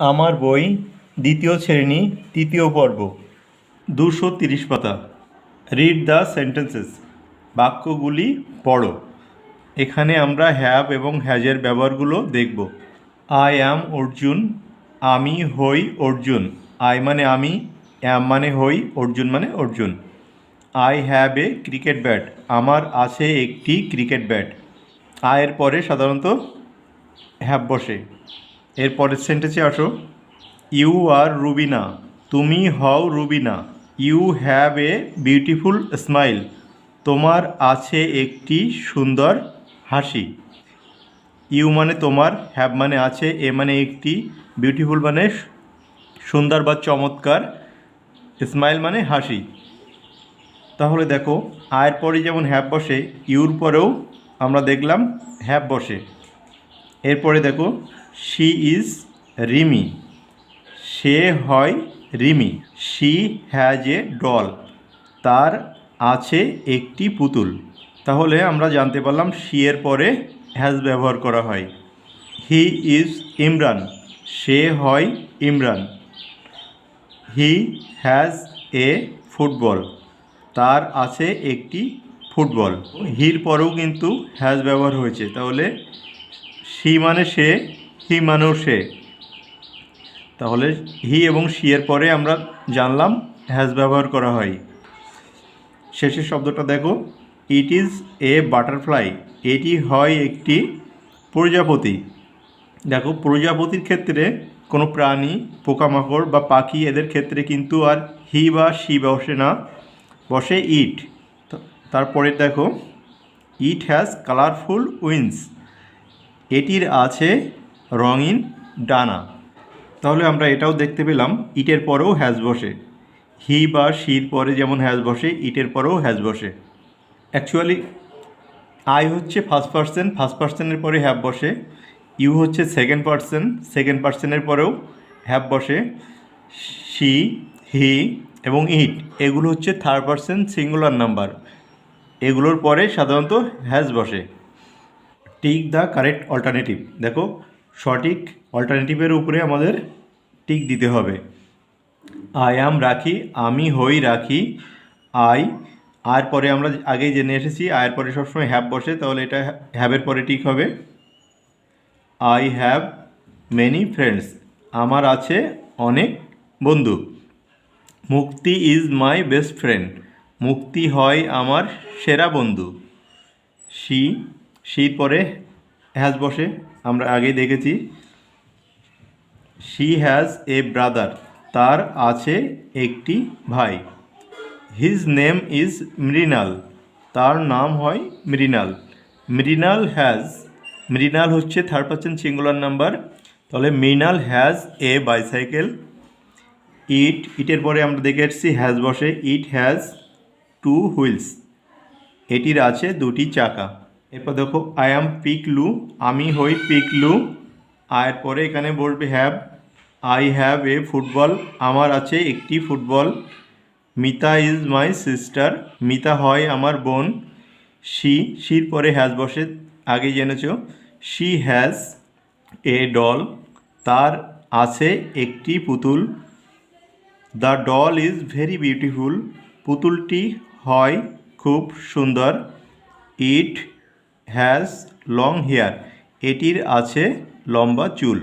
আমার বই, দ্বিতীয় শ্রেণি, তৃতীয় পর্ব, দুশো তিরিশ পাতা। রিড দ্য সেন্টেন্সেস বাক্যগুলি পড়ো। এখানে আমরা হ্যাভ এবং হ্যাজের ব্যবহারগুলো দেখব। আই অ্যাম অর্জুন, আমি হই অর্জুন। আই মানে আমি অ্যাম মানে হই, অর্জুন মানে Arjun. I have a cricket bat আমার আছে একটি ক্রিকেট ব্যাট আয়ের পরে সাধারণত হ্যাভ বসে। এর পরের সেন্টেন্সে আসো। ইউ আর রুবিনা তুমি হও Rubina you have a beautiful smile তোমার আছে একটি সুন্দর হাসি। ইউ মানে তোমার হ্যাভ মানে আছে, এ মানে একটি বিউটিফুল মানে সুন্দর বা চমৎকার স্মাইল মানে হাসি। তাহলে দেখো, আয়ের পরে যেমন হ্যাভ বসে ইউর পরেও আমরা দেখলাম হ্যাভ বসে। এরপরে দেখো শি ইজ রিমি সে হয় Rimi. She has a doll তার আছে একটি পুতুল। তাহলে আমরা জানতে পারলাম শি এর পরে হ্যাজ ব্যবহার করা হয়। হি ইজ ইমরান সে হয় Imran. He has a football তার আছে একটি ফুটবল। হির পরেও কিন্তু হ্যাজ ব্যবহার হয়েছে। তাহলে সি মানে সে হি মানেও সে। তাহলে হি এবং সি এর পরে আমরা জানলাম হ্যাজ ব্যবহার করা হয়। শেষের শব্দটা দেখো। ইট ইজ এ বাটারফ্লাই এটি হয় একটি প্রজাপতি। দেখো, প্রজাপতির ক্ষেত্রে কোনো প্রাণী, পোকামাকড় বা পাখি এদের ক্ষেত্রে কিন্তু আর হি বা সি বসে না। বসে ইট তারপরে দেখো ইট হ্যাজ কালারফুল উইন্স এটির আছে রঙিন ডানা। তাহলে আমরা এটাও দেখতে পেলাম, ইটের পরেও হ্যাজ বসে। হি বা শির পরে যেমন হ্যাজ বসে, ইটের পরেও হ্যাজ বসে। অ্যাকচুয়ালি আই হচ্ছে ফার্স্ট পার্সন ফার্স্ট পার্সেনের পরে হ্যাভ বসে। ইউ হচ্ছে সেকেন্ড পার্সন সেকেন্ড পার্সেনের পরেও হ্যাভ বসে। শি, হি এবং ইট, এগুলো হচ্ছে থার্ড পার্সন সিঙ্গুলার নাম্বার এগুলোর পরে সাধারণত হ্যাজ বসে। টিক দ্য কারেক্ট অল্টারনেটিভ দেখো সঠিক অল্টারনেটিভের উপরে আমাদের টিক দিতে হবে। আই অ্যাম রাখি, আমি হই রাখি আই আর পরে আমরা আগেই জেনে এসেছি আয়ের পরে সবসময় হ্যাভ বসে, তাহলে এটা হ্যাভের পরে ঠিক হবে। আই হ্যাভ মেনি ফ্রেন্ডস আমার আছে অনেক বন্ধু। মুক্তি ইজ মাই বেস্ট ফ্রেন্ড মুক্তি হয় আমার সেরা বন্ধু। শি শির পরে হ্যাজ বসে। আমরা আগেই দেখেছি। শি হ্যাজ এ ব্রাদার তার আছে একটি ভাই। হিজ নেম ইজ মৃণাল তার নাম হয় মৃণাল মৃণাল হ্যাজ মৃণাল হচ্ছে থার্ড পার্সন সিঙ্গুলার নাম্বার তাহলে Mrinal has a bicycle it ইটের পরে আমরা দেখে এসেছি হ্যাজ বসে। ইট হ্যাজ টু হুইলস এটির আছে দুটি চাকা। এরপর দেখো আই অ্যাম পিকলু আমি হই পিকলু আর পরে এখানে বলবে have I have a football আমার আছে একটি football Mita is my sister Mita হয় আমার বোন। শি শির পরে হ্যাজ বসে, আগে জেনেছ। শি হ্যাজ এ ডল তার আছে একটি পুতুল। The doll is very beautiful পুতুলটি হয় খুব সুন্দর। ইট হ্যাজ লং হেয়ার এটির আছে লম্বা চুল।